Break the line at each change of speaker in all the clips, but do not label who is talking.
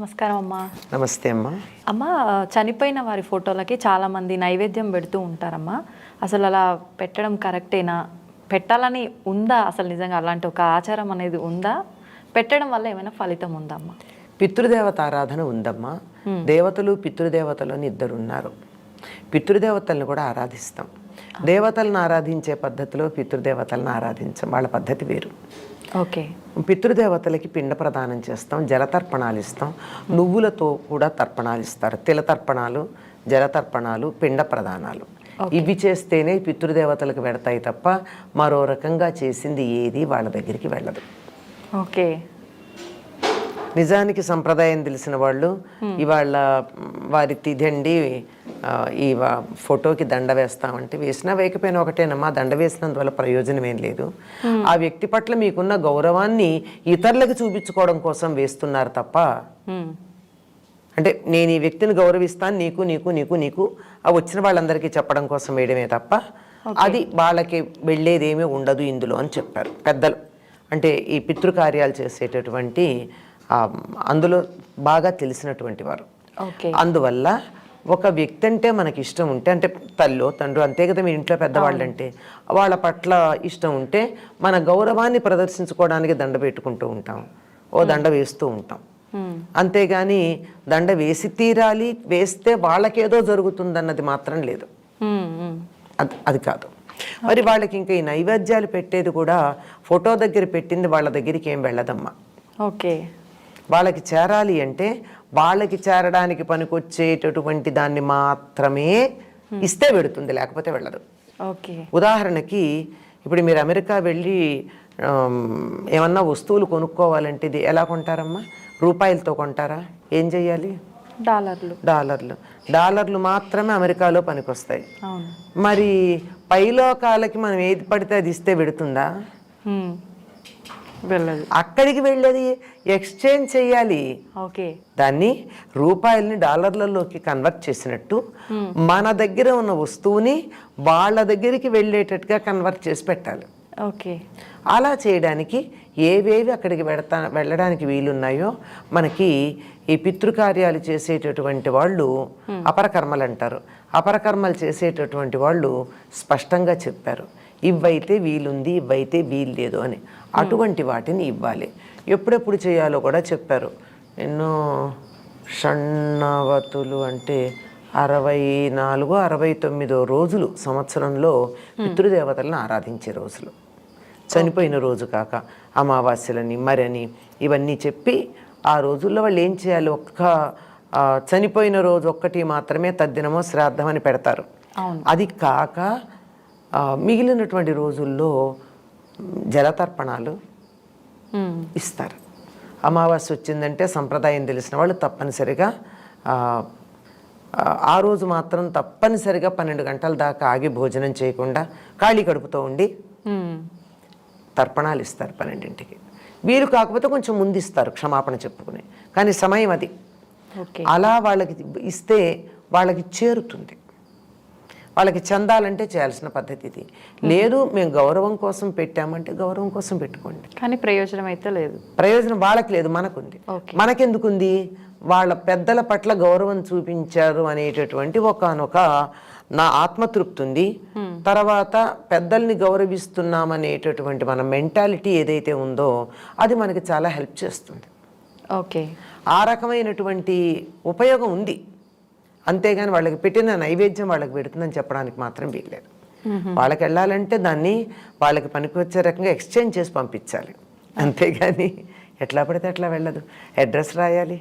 నమస్కారం అమ్మా.
నమస్తే అమ్మా.
అమ్మ చనిపోయిన వారి ఫోటోలకి చాలా మంది నైవేద్యం పెడుతూ ఉంటారమ్మా. అసలు అలా పెట్టడం కరెక్టేనా? పెట్టాలని ఉందా? అసలు నిజంగా అలాంటి ఒక ఆచారం అనేది ఉందా? పెట్టడం వల్ల ఏమైనా ఫలితం ఉందా అమ్మా?
పితృదేవత ఆరాధన ఉందమ్మా. దేవతలు పితృదేవతలు అని ఇద్దరు ఉన్నారు. పితృదేవతలను కూడా ఆరాధిస్తాం. దేవతలను ఆరాధించే పద్ధతిలో పితృదేవతలను ఆరాధించం వాళ్ళ పద్ధతి వేరు.
ఓకే.
పితృదేవతలకి పిండ ప్రదానం చేస్తాం జలతర్పణాలు ఇస్తాం నువ్వులతో కూడా తర్పణాలు ఇస్తారు. తిల తర్పణాలు జలతర్పణాలు పిండ ప్రదానాలు. ఇవి చేస్తేనే పితృదేవతలకు వెడతాయి తప్ప మరో రకంగా చేసింది ఏది వాళ్ళ దగ్గరికి వెళ్ళదు.
ఓకే.
నిజానికి సంప్రదాయం తెలిసిన వాళ్ళు ఇవాళ వారి తిథి అండి ఆ, ఈ ఫోటోకి దండ వేస్తామంటే వేసినా వేయకపోయినా ఒకటేనమ్మా దండ వేసినందువల్ల ప్రయోజనం ఏం లేదు. ఆ వ్యక్తి పట్ల మీకున్న గౌరవాన్ని ఇతరులకు చూపించుకోవడం కోసం వేస్తున్నారు తప్ప. అంటే నేను ఈ వ్యక్తిని గౌరవిస్తాను నీకు నీకు నీకు నీకు ఆ వచ్చిన వాళ్ళందరికీ చెప్పడం కోసం వేయడమే తప్ప అది వాళ్ళకి వెళ్ళేదేమీ ఉండదు ఇందులో అని చెప్పారు పెద్దలు. అంటే ఈ పితృకార్యాలు చేసేటటువంటి అందులో బాగా తెలిసినటువంటి వారు.
ఓకే.
అందువల్ల ఒక వ్యక్తి అంటే మనకి ఇష్టం ఉంటే అంటే తల్లో తండ్రి అంతే కదా మీ ఇంట్లో పెద్దవాళ్ళు అంటే వాళ్ళ పట్ల ఇష్టం ఉంటే మన గౌరవాన్ని ప్రదర్శించుకోవడానికి దండ పెట్టుకుంటూ ఉంటాం. ఓ దండ వేస్తూ ఉంటాం. అంతేగాని దండ వేసి తీరాలి వేస్తే వాళ్ళకేదో జరుగుతుందన్నది మాత్రం లేదు. అది అది కాదు. మరి వాళ్ళకి ఇంకా ఈ నైవేద్యాలు పెట్టేది కూడా ఫోటో దగ్గర పెట్టింది వాళ్ళ దగ్గరికి ఏం వెళ్ళదమ్మా.
ఓకే.
వాళ్ళకి చేరాలి అంటే వాళ్ళకి చేరడానికి పనికొచ్చేటటువంటి దాన్ని మాత్రమే ఇస్తే పెడుతుంది లేకపోతే వెళ్ళదు.
ఓకే.
ఉదాహరణకి ఇప్పుడు మీరు అమెరికా వెళ్ళి ఏమన్నా వస్తువులు కొనుక్కోవాలంటే ఇది ఎలా కొంటారమ్మా? రూపాయలతో కొంటారా? ఏం చెయ్యాలి?
డాలర్లు.
డాలర్లు. డాలర్లు మాత్రమే అమెరికాలో పనికొస్తాయి. మరి పైలోకాలకి మనం ఏది పడితే అది ఇస్తే పెడుతుందా అక్కడికి వెళ్ళేది ఎక్స్చేంజ్ చేయాలి.
ఓకే.
దాన్ని రూపాయలని డాలర్లలోకి కన్వర్ట్ చేసినట్టు మన దగ్గర ఉన్న వస్తువుని వాళ్ళ దగ్గరికి వెళ్ళేటట్టుగా కన్వర్ట్ చేసి పెట్టాలి.
ఓకే.
అలా చేయడానికి ఏవేవి అక్కడికి వెడతా వెళ్ళడానికి వీలున్నాయో మనకి ఈ పితృకార్యాలు చేసేటటువంటి వాళ్ళు అపరకర్మలు అంటారు. అపరకర్మలు చేసేటటువంటి వాళ్ళు స్పష్టంగా చెప్పారు. ఇవైతే వీలుంది ఇవైతే వీలు లేదు అని. అటువంటి వాటిని ఇవ్వాలి. ఎప్పుడెప్పుడు చేయాలో కూడా చెప్పారు. ఎన్నో షణ్ణవతులు అంటే అరవై నాలుగు అరవై తొమ్మిదో రోజులు సంవత్సరంలో పితృదేవతలను ఆరాధించే రోజులు. చనిపోయిన రోజు కాక అమావాస్యలని మరని ఇవన్నీ చెప్పి ఆ రోజుల్లో వాళ్ళు ఏం చేయాలి? ఒక్క చనిపోయిన రోజు ఒక్కటి మాత్రమే తద్దినమో శ్రాద్ధం అని పెడతారు. అది కాక మిగిలినటువంటి రోజుల్లో జలతర్పణాలు. ఇస్తారు. అమావాస్య వచ్చిందంటే సంప్రదాయం తెలిసిన వాళ్ళు తప్పనిసరిగా ఆ, రోజు మాత్రం తప్పనిసరిగా పన్నెండు గంటల దాకా ఆగి భోజనం చేయకుండా ఖాళీ కడుపుతో ఉండి. తర్పణాలు ఇస్తారు పన్నెండింటికి. వీలు కాకపోతే కొంచెం ముందు ఇస్తారు క్షమాపణ చెప్పుకుని. కానీ సమయం అది. అలా వాళ్ళకి ఇస్తే వాళ్ళకి చేరుతుంది. వాళ్ళకి చెందాలంటే చేయాల్సిన పద్ధతి ఇది. లేదు మేము గౌరవం కోసం పెట్టామంటే గౌరవం కోసం పెట్టుకోండి.
కానీ ప్రయోజనం అయితే లేదు.
ప్రయోజనం వాళ్ళకి లేదు మనకుంది. మనకెందుకుంది? వాళ్ళ పెద్దల పట్ల గౌరవం చూపించారు అనేటటువంటి ఒకనొక నా ఆత్మతృప్తి ఉంది. తర్వాత పెద్దల్ని గౌరవిస్తున్నామనేటటువంటి మన మెంటాలిటీ ఏదైతే ఉందో అది మనకి చాలా హెల్ప్ చేస్తుంది.
ఓకే.
ఆ రకమైనటువంటి ఉపయోగం ఉంది. అంతేగాని వాళ్ళకి పెట్టిన నైవేద్యం వాళ్ళకి పెడుతుందని చెప్పడానికి మాత్రం వీల్లేదు. వాళ్ళకి వెళ్ళాలంటే దాన్ని వాళ్ళకి పనికొచ్చే రకంగా ఎక్స్చేంజ్ చేసి పంపించాలి. అంతేగాని ఎట్లా పడితే అట్లా వెళ్ళదు. అడ్రస్ రాయాలి.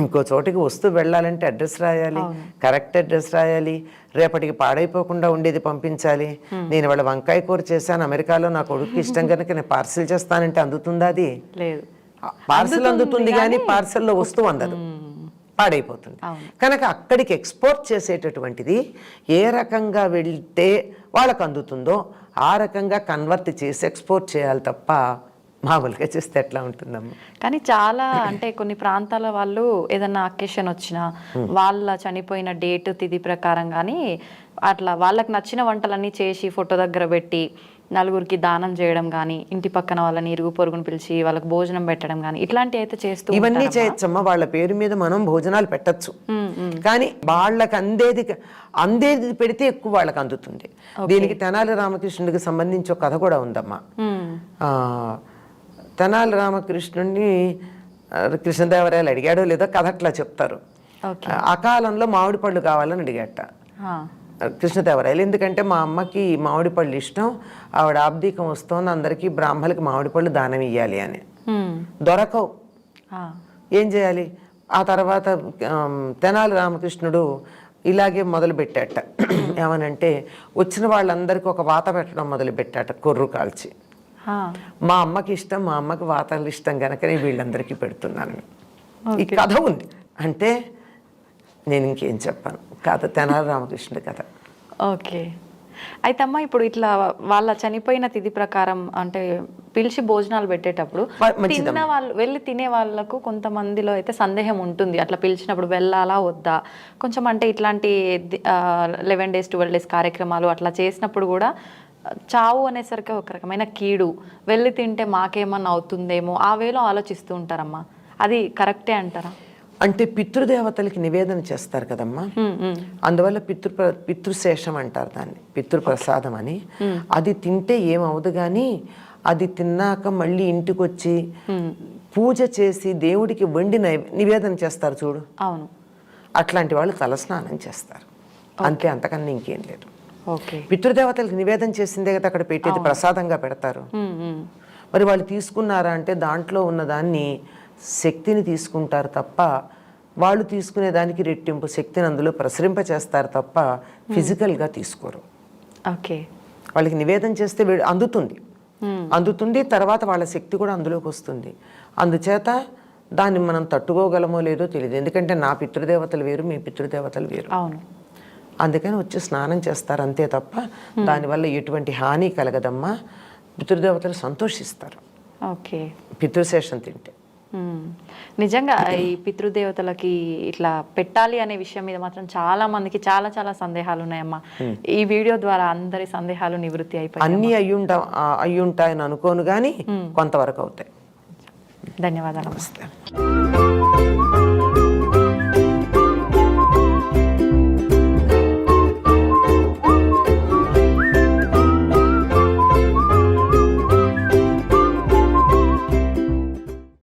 ఇంకో చోటికి వస్తూ వెళ్ళాలంటే అడ్రస్ రాయాలి. కరెక్ట్ అడ్రస్ రాయాలి. రేపటికి పాడైపోకుండా ఉండేది పంపించాలి. నేను వాళ్ళ వంకాయ కూర చేశాను. అమెరికాలో నా కొడుకు ఇష్టం కనుక నేను పార్సిల్ చేస్తానంటే అందుతుందా అది?
లేదు.
పార్సల్ అందుతుంది కానీ పార్సల్లో వస్తువు అందదు. పాడైపోతుంది. కనుక అక్కడికి ఎక్స్పోర్ట్ చేసేటటువంటిది ఏ రకంగా వెళ్తే వాళ్ళకు అందుతుందో ఆ రకంగా కన్వర్ట్ చేసి ఎక్స్పోర్ట్ చేయాలి తప్ప మామూలుగా చేస్తే ఎట్లా ఉంటుందమ్మా?
కానీ చాలా అంటే కొన్ని ప్రాంతాల వాళ్ళు ఏదన్నా అకేషన్ వచ్చినా వాళ్ళ చనిపోయిన డేట్ తిథి ప్రకారం కానీ అట్లా వాళ్ళకి నచ్చిన వంటలన్నీ చేసి ఫోటో దగ్గర పెట్టి నలుగురికి దానం చేయడం కానీ ఇంటి పక్కన వాళ్ళని ఇరుగు పొరుగును పిలిచి వాళ్ళకి భోజనం పెట్టడం కానీ ఇట్లాంటివి అయితే చేస్తూ
ఇవన్నీ. చేయొచ్చమ్మా. వాళ్ళ పేరు మీద మనం భోజనాలు పెట్టచ్చు. కానీ వాళ్ళకి అందేది అందేది పెడితే ఎక్కువ వాళ్ళకి అందుతుంది. దీనికి తెనాలి రామకృష్ణుడికి సంబంధించి ఒక కథ కూడా ఉందమ్మా. తెనాలి రామకృష్ణుడిని కృష్ణదేవరాయలు అడిగాడో లేదో కథ అట్లా చెప్తారు.
ఓకే.
ఆ కాలంలో మామిడి పళ్ళు కావాలని అడిగాట. కృష్ణదేవరాయలు. ఎందుకంటే మా అమ్మకి మామిడి పళ్ళు ఇష్టం. ఆవిడ ఆబ్దీకం వస్తోంది. అందరికీ బ్రాహ్మలకి మామిడి పళ్ళు దానం ఇవ్వాలి అని. దొరకవు. ఏం చేయాలి? ఆ తర్వాత తెనాలి రామకృష్ణుడు ఇలాగే మొదలు పెట్టాట ఏమనంటే వచ్చిన వాళ్ళందరికీ ఒక వాత పెట్టడం మొదలు పెట్టాట కొర్రు కాల్చి. మా అమ్మకి ఇష్టం మా అమ్మకి వాతాలు ఇష్టం కనుకనే వీళ్ళందరికీ పెడుతున్నాను. ఈ కథ ఉంది. అంటే నేను ఇంకేం చెప్పాను. కథ తెనాలి రామకృష్ణుడి కథ.
ఓకే. అయితే అమ్మ ఇప్పుడు ఇట్లా వాళ్ళ చనిపోయిన తిథి ప్రకారం అంటే పిలిచి భోజనాలు పెట్టేటప్పుడు. తిన్న వాళ్ళు వెళ్ళి తినే వాళ్ళకు కొంతమందిలో అయితే సందేహం ఉంటుంది. అట్లా పిలిచినప్పుడు వెళ్ళాలా వద్దా? కొంచెం అంటే ఇట్లాంటి లెవెన్ డేస్ ట్వెల్వ్ డేస్ కార్యక్రమాలు అట్లా చేసినప్పుడు కూడా చావు అనేసరికి ఒక రకమైన కీడు. వెళ్ళి తింటే మాకేమన్నా అవుతుందేమో? ఆ వేలో ఆలోచిస్తూ ఉంటారమ్మా. అది కరెక్టే అంటారా?
అంటే పితృదేవతలకి నివేదన చేస్తారు కదమ్మా. అందువల్ల పితృ పితృశేషం అంటారు దాన్ని పితృప్రసాదం అని. అది తింటే ఏమవదు కానీ అది తిన్నాక మళ్ళీ ఇంటికి వచ్చి పూజ చేసి దేవుడికి వండి నివేదన చేస్తారు చూడు.
అవును.
అట్లాంటి వాళ్ళు తలస్నానం చేస్తారు. అంతే అంతకన్నా ఇంకేం లేదు.
ఓకే.
పితృదేవతలకు నివేదన చేసిందే కదా అక్కడ పెట్టేది ప్రసాదంగా పెడతారు. మరి వాళ్ళు తీసుకున్నారా అంటే దాంట్లో ఉన్న దాన్ని శక్తిని తీసుకుంటారు తప్ప వాళ్ళు తీసుకునే దానికి రెట్టింపు శక్తిని అందులో ప్రసరింప చేస్తారు తప్ప ఫిజికల్గా తీసుకోరు.
ఓకే.
వాళ్ళకి నివేదన చేస్తే అందుతుంది. అందుతుంది తర్వాత వాళ్ళ శక్తి కూడా అందులోకి వస్తుంది. అందుచేత దాన్ని మనం తట్టుకోగలమో లేదో తెలియదు ఎందుకంటే నా పితృదేవతలు వేరు మీ పితృదేవతలు వేరు.
అవును.
అందుకని వచ్చి స్నానం చేస్తారు అంతే తప్ప దానివల్ల ఎటువంటి హాని కలగదమ్మా. పితృదేవతలు సంతోషిస్తారు.
ఓకే.
పితృశేషం తింటే.
నిజంగా ఈ పితృదేవతలకి ఇట్లా పెట్టాలి అనే విషయం మీద మాత్రం చాలా మందికి చాలా చాలా సందేహాలు ఉన్నాయమ్మా ఈ వీడియో ద్వారా అందరి సందేహాలు నివృత్తి అయిపోయాయి
అన్నీ అయ్యుంటా అయ్యుంటాయని అనుకోను కానీ కొంతవరకు అవుతాయి.
ధన్యవాదాలు.
నమస్తే.